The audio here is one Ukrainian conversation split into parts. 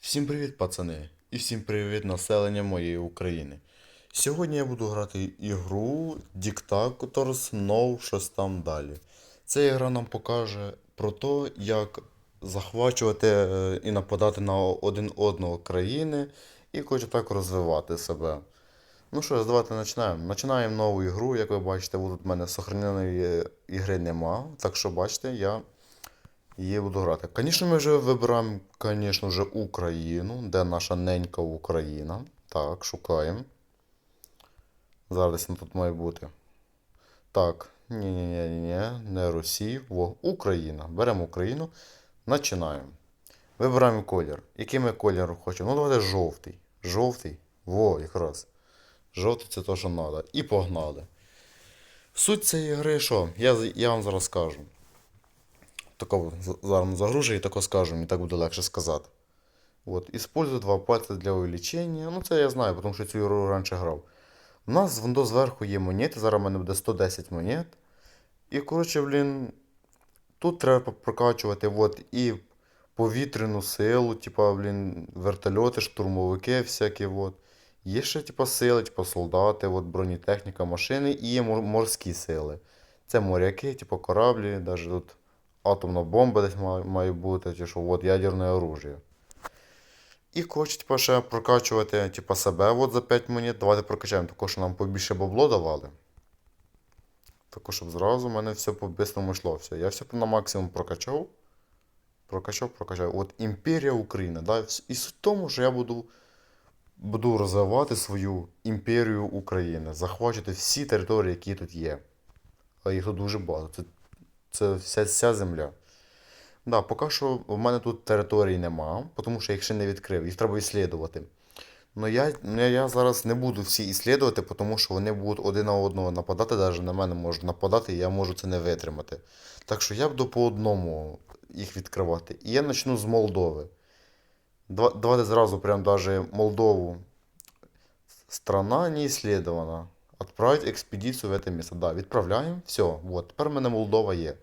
Всім привіт, пацани, і всім привіт населення моєї України. Сьогодні я буду грати ігру Dictators No щось там далі. Ця ігра нам покаже про те, як захвачувати е, і нападати на один одного країни і хоче так розвивати себе. Ну що ж, давайте починаємо. Починаємо нову ігру. Як ви бачите, тут в мене сохраненої ігри нема. Так що бачите, я її буду грати. Звісно, ми вже вибираємо, звісно, вже Україну. Де наша ненька Україна? Так, шукаємо. Зараз десь тут має бути. Так, ні-ні-ні, не Росія. Во, Україна. Беремо Україну. Починаємо. Вибираємо колір. Який ми кольор хочемо? Ну, давайте жовтий. Жовтий. Во, якраз. Жовтий це те, що треба. І погнали. Суть цієї гри, що? Я, я вам зараз скажу. Тако з- зараз загружу і тако скажу, мені так буде легше сказати. От, использую два пальця для увеличення. Ну, це я знаю, тому що цю ігру раніше грав. У нас воно зверху є монети, зараз в мене буде 110 монет. І, коротше, блін, тут треба прокачувати от, і повітряну силу, типа, блін, вертольоти, штурмовики всякі. От. Є ще, типа, сили, типа солдати, от, бронетехніка, машини і є морські сили. Це моряки, типу кораблі, навіть тут атомна бомба десь має, має бути, чи що, от ядерне оружие. І хоче, типу, ще прокачувати типу, себе от за 5 монет. Давайте прокачаємо також, нам побільше бабло давали. Також, щоб зразу в мене все по-бистрому йшло. Все. Я все на максимум прокачав. Прокачав, прокачав. От Імперія України. Да? І суть в тому, що я буду, буду розвивати свою імперію України, захвачувати всі території, які тут є. А їх тут дуже багато. Це, це вся, вся земля. Да, поки що в мене тут територій нема, тому що я їх ще не відкрив, їх треба іслідувати. Ну я, ну, я зараз не буду всі іслідувати, тому що вони будуть один на одного нападати, навіть на мене можуть нападати, і я можу це не витримати. Так що я буду по одному їх відкривати. І я почну з Молдови. Давайте зразу прям даже Молдову. Страна не исследована. Отправить експедицію в це місце. Да, відправляємо. Все, от, тепер в мене Молдова є.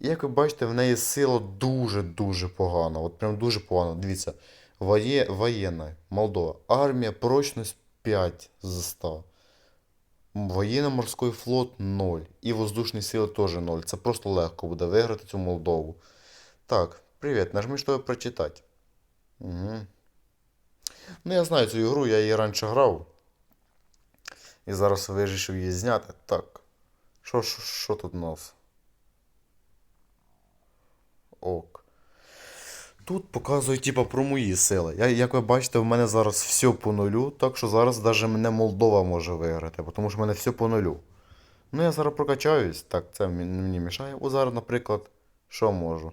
І як ви бачите, в неї сила дуже-дуже погана. От прям дуже погано. Дивіться, воє, воєнна Молдова. Армія, прочність 5 з 100. Воєнно-морський флот 0. І воздушні сили теж 0. Це просто легко буде виграти цю Молдову. Так, привіт, нажми, щоб прочитати. Угу. Ну, я знаю цю ігру, я її раніше грав. І зараз вирішив її зняти. Так. Що, що, що тут у нас? Ок. Тут показує, типа, про мої сили. Я, як ви бачите, в мене зараз все по нулю, так що зараз навіть мене Молдова може виграти, тому що в мене все по нулю. Ну, я зараз прокачаюсь, так, це мені мішає. О, зараз, наприклад, що можу?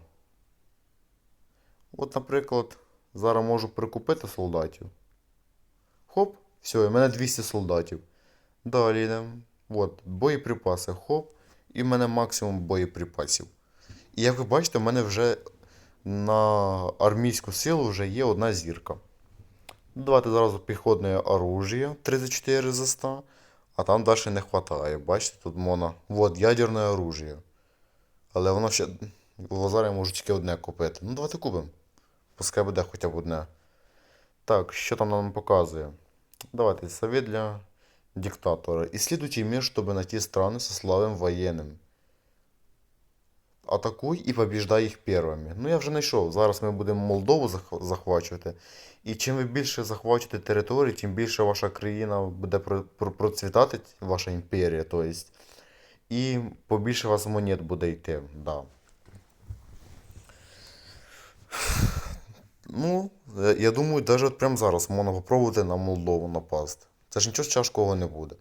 От, наприклад, зараз можу прикупити солдатів. Хоп, все, і в мене 200 солдатів. Далі йдемо. От, боєприпаси, хоп, і в мене максимум боєприпасів. І як ви бачите, в мене вже на армійську силу вже є одна зірка. Давайте зразу піхотне оружие 34 за 100, а там далі не вистачає. Бачите, тут моно. Вот, ядерне оружие. Але воно ще. В Лазарі можу тільки одне купити. Ну, давайте купимо. Пускай буде хоча б одне. Так, що там нам показує? Давайте, совет для диктатора. Исследуйте мир, чтобы найти страны со слабым военным. Атакуй і побіждай їх первими. Ну я вже знайшов. Зараз ми будемо Молдову зах- захвачувати. І чим ви більше захвачуєте території, тим більше ваша країна буде про- про- процвітати, ваша імперія, то есть. І побільше у вас монет буде йти. Да. Ну, е, я думаю, навіть от прямо зараз можна попробувати на Молдову напасти. Це ж нічого тяжкого не буде.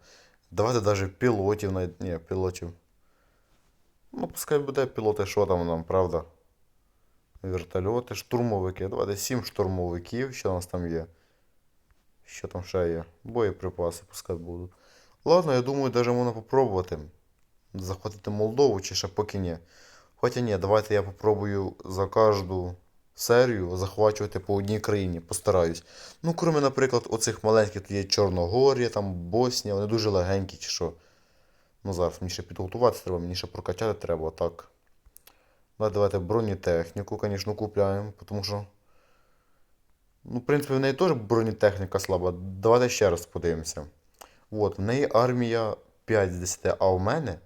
Давайте навіть пілотів. Ні, пілотів. Ну, пускай буде пілоти, що там нам, правда? Вертольоти, штурмовики. Давайте 7 штурмовиків, що у нас там є. Що там ще є? Боєприпаси пускай будуть. Ладно, я думаю, навіть можна попробувати. Захватити Молдову чи ще поки ні. Хоча ні, давайте я попробую за кожну серію захвачувати по одній країні, постараюсь. Ну, крім, наприклад, оцих маленьких, тут є Чорногорія, там Боснія, вони дуже легенькі чи що. Ну, зараз мені ще підготуватися треба, мені ще прокачати треба, так. Давайте бронетехніку, звісно, купляємо, тому що Ну, в принципі, в неї теж бронетехніка слаба. Давайте ще раз подивимося. От, в неї армія 5 з 10, а у мене?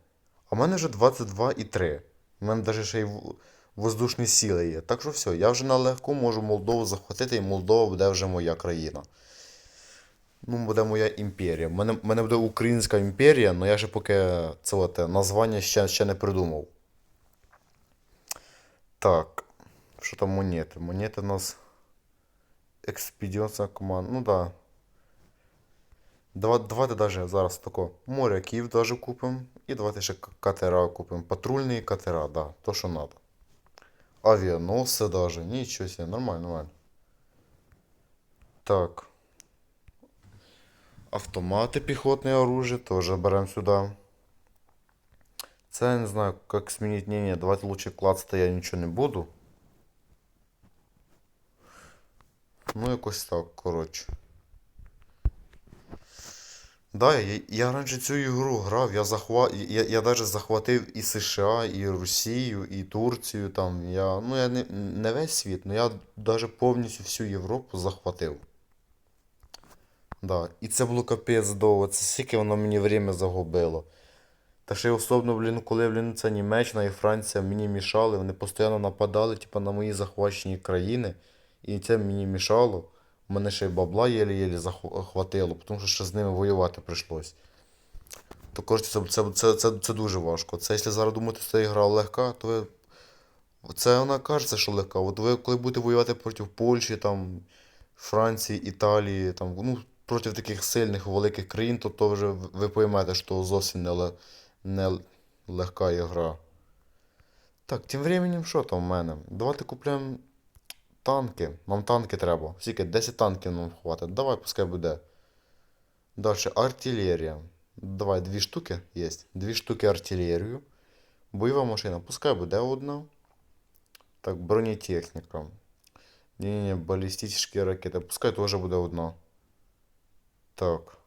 А в мене вже 22,3. У мене навіть ще й воздушні сили є. Так що все, я вже на легку можу Молдову захватити, і Молдова буде вже моя країна. Ну, буде моя імперія. У мене, мене буде Українська імперія, але я ще поки це от, е, названня ще, ще не придумав. Так. Що там монети? Монети у нас. Експедіція команда. Ну да. Давайте даже зараз тако моряків даже купимо. І давайте ще катера купимо. Патрульні катера, да, то що надо. Авіаносці даже. Нічого себе, нормально, нормально. Так. Автомати піхотне оружие тоже берем сюда. Це я не знаю, как сменить мнение. Давайте лучше клацати я нічого не буду. Ну, якось так, коротше. Да, я, я раніше цю ігру грав, я захва... я, я даже захватив і США, і Росію, і Турцію там. Я, ну, я не, не весь світ, але я даже повністю всю Європу захватив. Да. І це було капець довго, це скільки воно мені время загубило. Та ще й особливо, блін, коли, блін, це Німеччина і Франція мені мішали, вони постійно нападали, типу, на мої захвачені країни, і це мені мішало. Мене ще й бабла єлі-єлі захватило, тому що ще з ними воювати прийшлось. То, коротше, це, це, це, це, дуже важко. Це, якщо зараз думати, що це гра легка, то ви... Це вона кажеться, що легка. От ви коли будете воювати проти Польщі, там, Франції, Італії, там, ну, проти таких сильних великих країн, то, то вже ви поймете, що зовсім не, не легка ігра. Так, тим временем, що там в мене? Давайте купляємо танки. Нам танки треба. Скільки? 10 танків нам хватить. Давай, пускай буде. Далі артилерія. Давай, дві штуки є. Дві штуки артилерію. Бойова машина. Пускай буде одна. Так, бронетехніка. Ні-ні, балістичні ракети. Пускай теж буде одна. Так.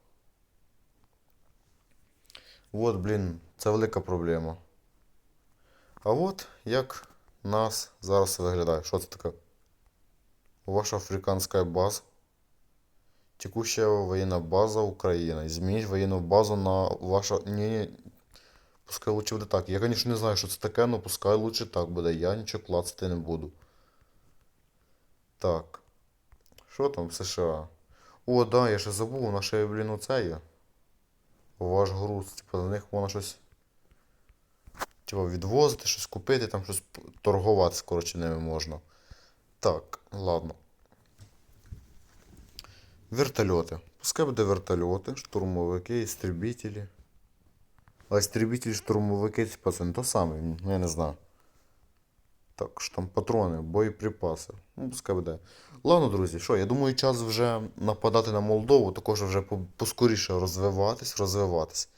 От, блін, це велика проблема. А от як нас зараз виглядає. Що це таке? Ваша африканская база. Текущая военная база Украина. Изменить военную базу на ваша... Не. Пускай лучше буде так. Я, конечно, не знаю, що це таке, но пускай лучше так буде. Я нічого клацати не буду. Так. Що там в США? О, да, я ще забув, у нас ще, блін, оце є. Ваш груз. Типа, за них можна щось. Типа, відвозити, щось купити, там щось торгувати, коротше, ними можна. Так, ладно. Вертольоти. Пускай буде вертольоти, штурмовики, істребителі. А істребителі, штурмовики, це не то саме, я не знаю. Так, що там патрони, боєприпаси. Ну, пускай буде. Ладно, друзі, що, я думаю, час вже нападати на Молдову, також вже поскоріше розвиватись, розвиватись.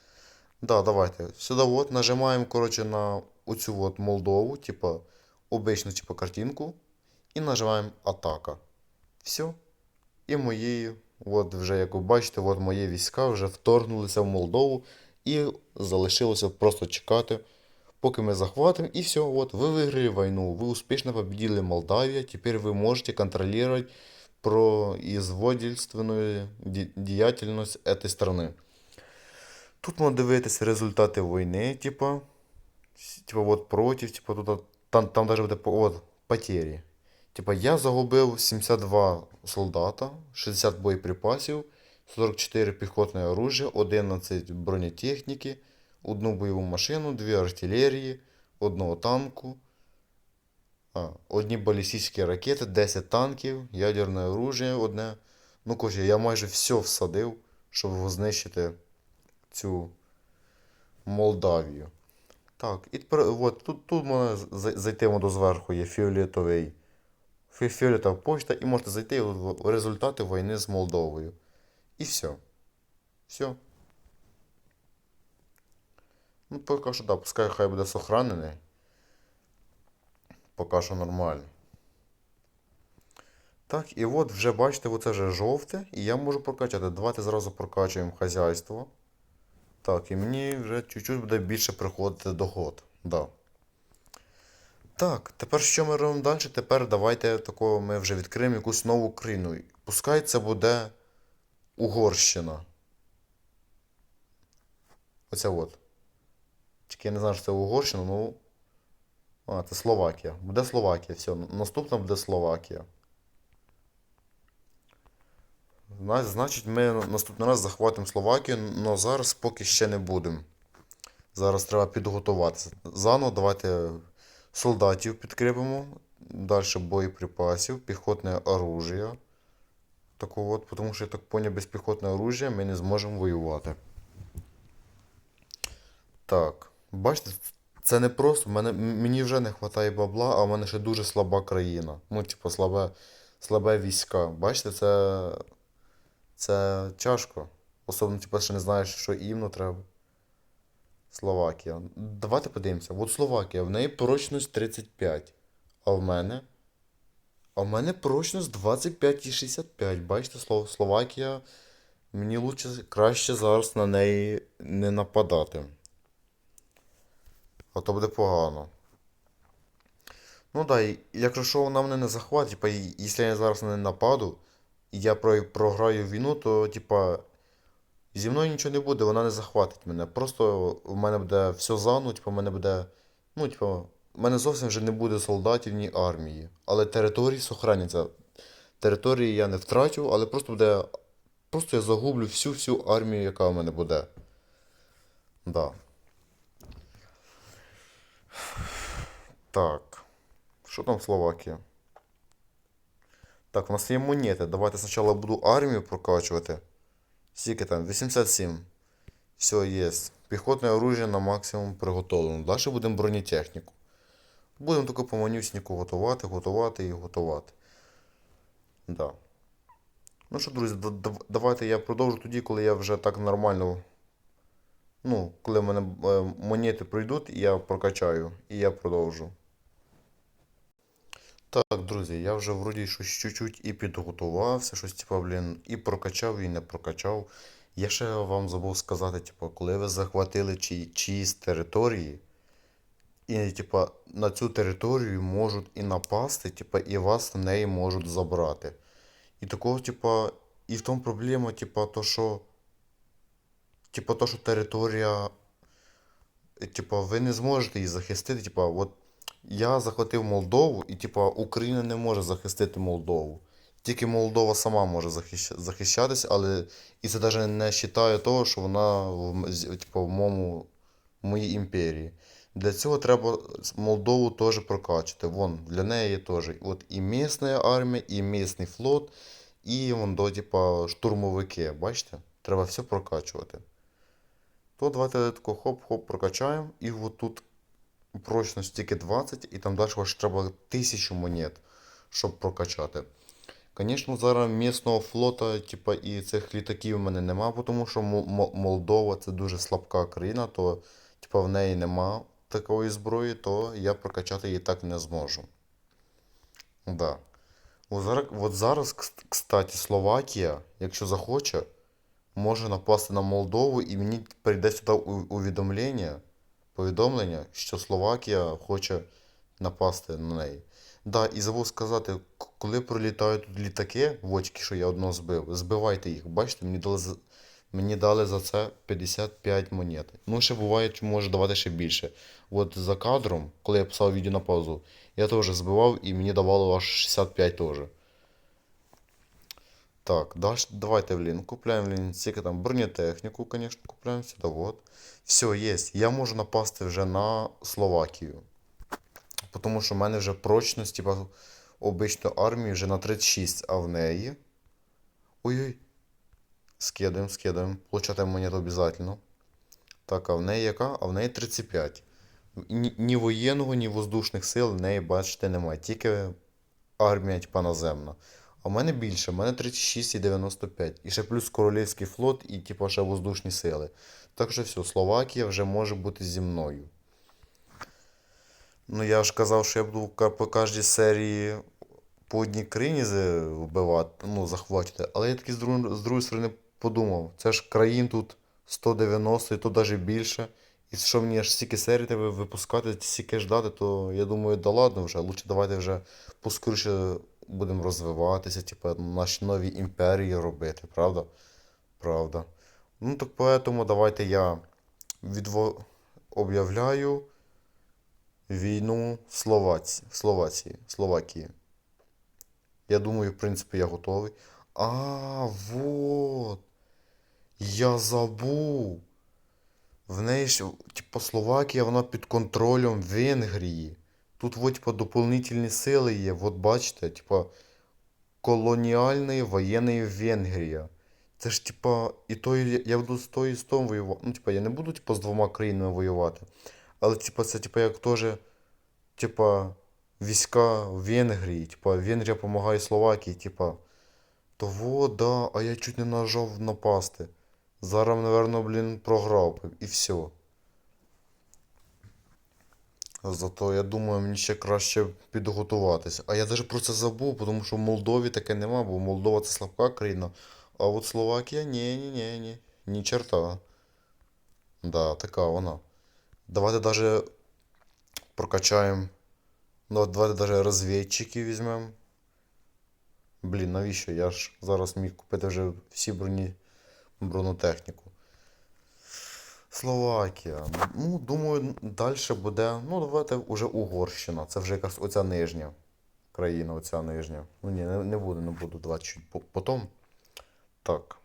Да, давайте. Сюди от нажимаємо, коротше, на оцю от Молдову, типа, обичну, типа, картинку. І нажимаємо атака. Все. І мої, от вже як ви бачите, от мої війська вже вторгнулися в Молдову і залишилося просто чекати, поки ми захватимо. І все, от ви виграли війну, ви успішно победили Молдавію, тепер ви можете контролювати производительственную ді- діяльність этой страны. Тут можна дивитися результати війни, типа, типа от проти, типа тут там, там даже буде от, потері. Типа я загубив 72 солдата, 60 боєприпасів, 44 піхотне оружие, 11 бронетехніки, одну бойову машину, дві артилерії, одного танку, а, одні балістичні ракети, 10 танків, ядерне оружие одне. Ну, коротше, я майже все всадив, щоб знищити цю Молдавію. Так, і тепер от, тут, тут зай- зайти воно зверху, є фіолетовий. Фі- Фіолетова почта, і можете зайти в результати війни з Молдовою. І все. Все. Ну, поки що, да, пускай хай буде сохранений. Поки що нормально. Так, і от вже бачите, оце вже жовте, і я можу прокачати. Давайте зразу прокачуємо хазяйство. Так, і мені вже чуть-чуть буде більше приходити доход. Да. Так, тепер що ми робимо далі? Тепер давайте такого ми вже відкриємо якусь нову країну. Пускай це буде Угорщина. Оце от. Тільки я не знаю, що це Угорщина, ну. А, це Словакія. Буде Словакія. Все, наступна буде Словакія. Значить, ми наступний раз захватимо Словакію, але зараз поки ще не будемо. Зараз треба підготуватися. Заново давайте солдатів підкріпимо, далі боєприпасів, піхотне оружие. Такого от, тому що я так поняв, без піхотного оружия ми не зможемо воювати. Так, бачите, це не просто. Мене, мені вже не вистачає бабла, а в мене ще дуже слаба країна. Ну, типу, слабе, слабе війська. Бачите, це, це тяжко. Особливо, типу, ще не знаєш, що іменно треба. Словакія. Давайте подивимося. От Словакія, в неї прочність 35. А в мене. А в мене прочність 25,65. Бачите, Слов- Словакія. Мені лучше, краще зараз на неї не нападати. А то буде погано. Ну да, якщо що вона мене не захватить, типа, якщо я зараз неї нападу, і я програю війну, то типа. Зі мною нічого не буде, вона не захватить мене. Просто в мене буде все заново, типу, в мене буде. Ну, типу, в мене зовсім вже не буде солдатів ні армії. Але території сохраняться. Території я не втрачу, але просто буде. Просто я загублю всю всю армію, яка в мене буде. Да. Так. Що там Словакія? Так, у нас є монети. Давайте спочатку буду армію прокачувати. Скільки там? 87. Все, є. Піхотне оружие на максимум приготовлено. Далі будемо бронетехніку. Будемо тільки по манюсніку готувати, готувати і готувати. Да. Ну що, друзі, да- да- давайте я продовжу тоді, коли я вже так нормально. Ну, коли мене е, монети прийдуть, і я прокачаю, і я продовжу. Так, друзі, я вже вроді щось чуть-чуть і підготувався, щось типа, блін, і прокачав, і не прокачав. Я ще вам забув сказати, типа, коли ви захватили чиї, чиїсь території, і типа, на цю територію можуть і напасти, типа, і вас на неї можуть забрати. І такого, типа, і в тому проблема, типа, то, що, типа, то, що територія, типа, ви не зможете її захистити, типа, от я захватив Молдову, і типа Україна не може захистити Молдову. Тільки Молдова сама може захищ... захищатись, але і це навіть не вважає того, що вона м- в моєму в моїй імперії. Для цього треба Молдову теж прокачати. Вон, для неї теж. От і місна армія, і місний флот, і вон до, типа, штурмовики. Бачите? Треба все прокачувати. То давайте тако хоп-хоп прокачаємо. І от тут прочність тільки 20, і там далі аж треба 1000 монет, щоб прокачати. Звісно, зараз місного флота, типа, і цих літаків в мене нема, тому що Мо- Мо- Молдова це дуже слабка країна, то типа, в неї нема такої зброї, то я прокачати її так не зможу. Да. От зараз, от зараз, кстати, Словакія, якщо захоче, може напасти на Молдову, і мені прийде сюди увідомлення, повідомлення, що Словакія хоче напасти на неї. Да, і забув сказати, коли пролітають тут літаки, вочки, що я одного збив, збивайте їх. Бачите, мені дали за, мені дали за це 55 монет. Ну, ще буває, може давати ще більше. От за кадром, коли я писав відео на паузу, я теж збивав і мені давало аж 65 теж. Так, даш, давайте, блін, купляємо, блін, скільки там бронетехніку, звісно, купляємо сюди, вот. Все, є. Я можу напасти вже на Словакію. Тому що в мене вже прочність, типа, обичної армії вже на 36, а в неї. Ой-ой. Скидаємо, скидаємо. Получати монету обов'язково. Так, а в неї яка? А в неї 35. Ні, ні воєнного, ні воздушних сил в неї, бачите, немає. Тільки армія, типа, наземна. А в мене більше, в мене 36 і ще плюс королівський флот і, типа, ще воздушні сили. Так що все, Словакія вже може бути зі мною. Ну, я ж казав, що я буду по кожній серії по одній країні вбивати, ну, захватити. Але я таки з другої, з другої сторони подумав, це ж країн тут 190 і то навіть більше. І що мені аж стільки серій тебе випускати, стільки ждати, то я думаю, да ладно вже. Лучше давайте вже поскоріше будемо розвиватися, типу, наші нові імперії робити, правда? Правда. Ну так поэтому давайте я відво... об'являю війну Словаці... Словації, Словакії. Я думаю, в принципі, я готовий. А, вот. Я забув. В неї ж, типу, Словакія, вона під контролем Венгрії. Тут, вот, типа, дополнительні сили є. Вот бачите, типа, колоніальна воєнна Венгрія. Це ж, типа, і то я буду з тою і з тим воювати. Ну, типа, я не буду, типа, з двома країнами воювати. Але, типа, це, типа, як теж, типа, війська Венгрії. Типа, Венгрія допомагає Словакії, типа. То вот, да, а я чуть не нажав напасти. Зараз, наверно, блін, програв і все. Зато я думаю, мені ще краще підготуватися. А я навіть про це забув, тому що в Молдові таке нема, бо Молдова це слабка країна. А от Словакія ні, ні, ні, ні. Ні черта. Да, така вона. Давайте даже прокачаємо. Ну, давайте даже розвідчиків візьмемо. Блін, навіщо? Я ж зараз міг купити вже всі броні, бронетехніку. Словакія. Ну, думаю, далі буде. Ну, давайте вже Угорщина. Це вже якась оця нижня країна, оця нижня. Ну ні, не, буду, не буду. Давайте чуть по- потом. Так.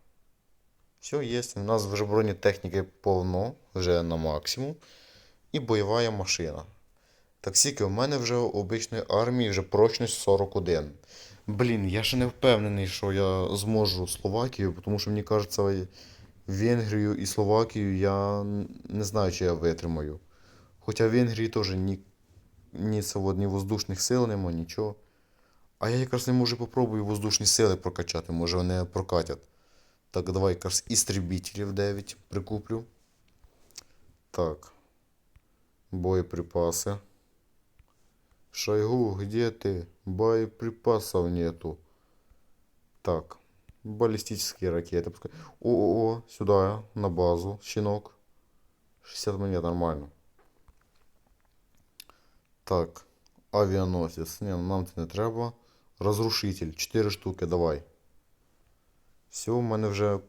Все, є. У нас вже бронетехніки повно, вже на максимум. І бойова машина. Так скільки в мене вже у обичної армії вже прочність 41. Блін, я ще не впевнений, що я зможу Словакію, тому що мені кажеться, Венгрію і Словакію я не знаю, чи я витримаю. Хоча в Венгрії теж ні, ні, ні воздушних сил нема, нічого. А я якраз не можу попробую воздушні сили прокачати, може вони прокатять. Так, давай якраз істребітелів 9 прикуплю. Так. Боєприпаси. Шойгу, где ты? Боеприпасов нету. Так. Баллистические ракеты. пускай. О-о-о, сюда, на базу, щенок. 60 монет, нормально. Так. Авіаносець. Ні, нам це не треба. Розрушитель. 4 штуки, давай. Все, у мене вже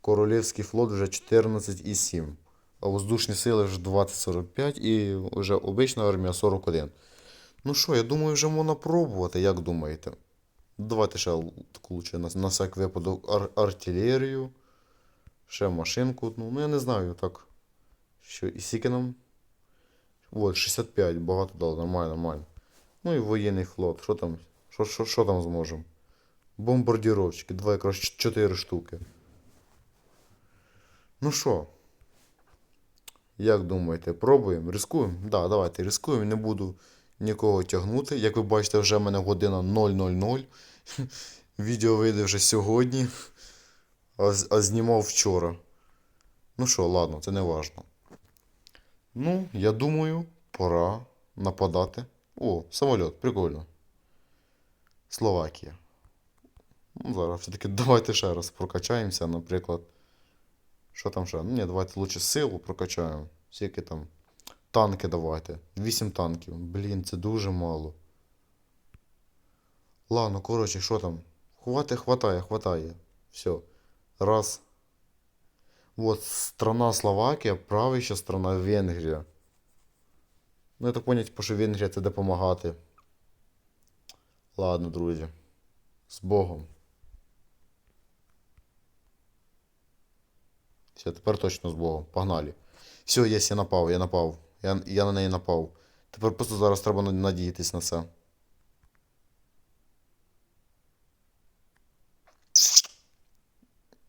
Королівський флот вже 14,7. А воздушні сили вже 20-45 і вже обична армія 41. Ну що, я думаю, вже можна пробувати, як думаєте? Давайте ще таку лучше на, на всяк випадок ар- артилерію. Ще машинку одну. Ну я не знаю, так. Що, і скільки нам? Вот, 65, багато дали, нормально, нормально. Ну і воєнний флот. Що там? Що, що, що там зможемо? Бомбардіровщики, два якраз 4 штуки. Ну що? Як думаєте, пробуємо? Рискуємо? Так, да, давайте рискуємо. Не буду нікого тягнути. Як ви бачите, вже в мене година 000. Відео вийде вже сьогодні, а, а знімав вчора. Ну що, ладно, це не важно. Ну, я думаю, пора нападати. О, самоліт, прикольно. Словакія. Ну, зараз все-таки давайте ще раз прокачаємося, наприклад. Що там ще? Ну, ні, давайте лучше силу прокачаємо. Скільки там. Танки давайте. 8 танків. Блін, це дуже мало. Ладно, коротше, що там? Хвати, хватає, хватає. Все. Раз. Вот, страна Словакія, правища страна Венгрія. Ну, я так поняв, що Венгрія це допомагати. Ладно, друзі. З Богом. Все, тепер точно з Богом. Погнали. Все, є, я напав, я напав. Я, я на неї напав. Тепер просто зараз треба на- надіятись на це.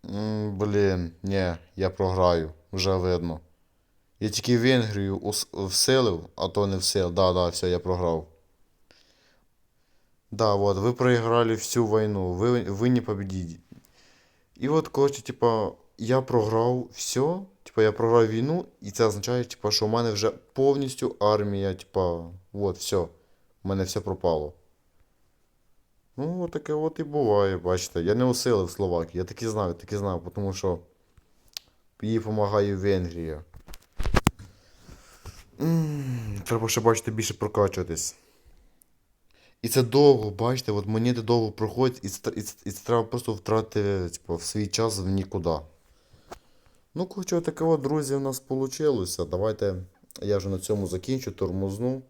М, Блін, ні, я програю. Вже видно. Я тільки Венгрію ус- вселив, а то не всел. Да, да, все, я програв. Да, вот, вы проиграли всю войну, вы, вы не победите. І от, коротше, типа, я програв все, типа, я програв війну, і це означає, типа, що в мене вже повністю армія, типа, от, все, в мене все пропало. Ну, таке от і буває, бачите. Я не усилив Словакію, я таки знаю, таки знав, тому що їй допомагає Венгрія. Треба ще бачити більше прокачуватись. І це довго, бачите, от монети довго проходять, і це, і це, і це треба просто втратити типу, в свій час в нікуди. Ну, коротше, таке друзі, у нас вийшло. Давайте я вже на цьому закінчу, тормозну.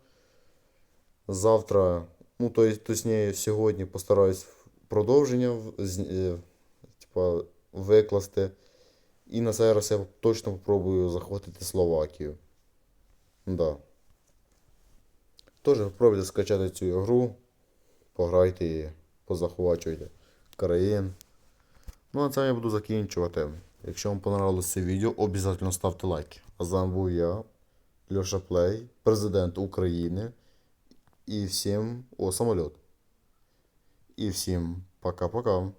Завтра, ну, то, точніше, сьогодні постараюсь продовження в- е, типа, викласти. І на цей раз я точно попробую захватити Словакію. Да. Теж спробуйте скачати цю ігру, пограйте її, позахвачуйте країн. Ну а це я буду закінчувати. Якщо вам понравилось це відео, обов'язково ставте лайки. А з вами був я, Льоша Плей, президент України. І всім. О, самоліт. І всім пока-пока.